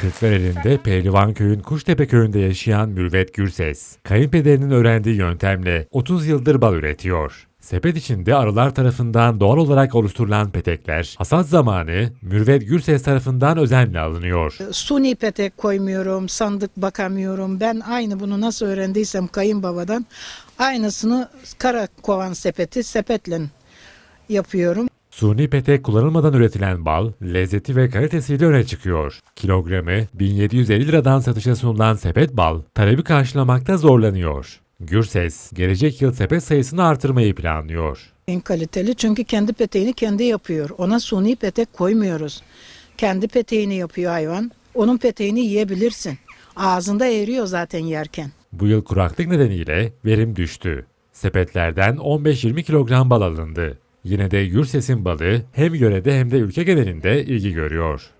Kırklareli'nde Pehlivan Köy'ün Kuştepe Köyü'nde yaşayan Mürvet Gürses, kayınpederinin öğrendiği yöntemle 30 yıldır bal üretiyor. Sepet içinde arılar tarafından doğal olarak oluşturulan petekler, hasat zamanı Mürvet Gürses tarafından özenle alınıyor. Suni petek koymuyorum, sandık bakamıyorum. Ben aynı bunu nasıl öğrendiysem kayınbabadan aynısını kara kovan sepeti sepetle yapıyorum. Suni petek kullanılmadan üretilen bal, lezzeti ve kalitesiyle öne çıkıyor. Kilogramı 1750 liradan satışa sunulan sepet bal, talebi karşılamakta zorlanıyor. Gürses, gelecek yıl sepet sayısını artırmayı planlıyor. En kaliteli çünkü kendi peteğini kendi yapıyor. Ona suni petek koymuyoruz. Kendi peteğini yapıyor hayvan. Onun peteğini yiyebilirsin. Ağzında eriyor zaten yerken. Bu yıl kuraklık nedeniyle verim düştü. Sepetlerden 15-20 kilogram bal alındı. Yine de Gürses'in balığı hem yörede hem de ülke genelinde ilgi görüyor.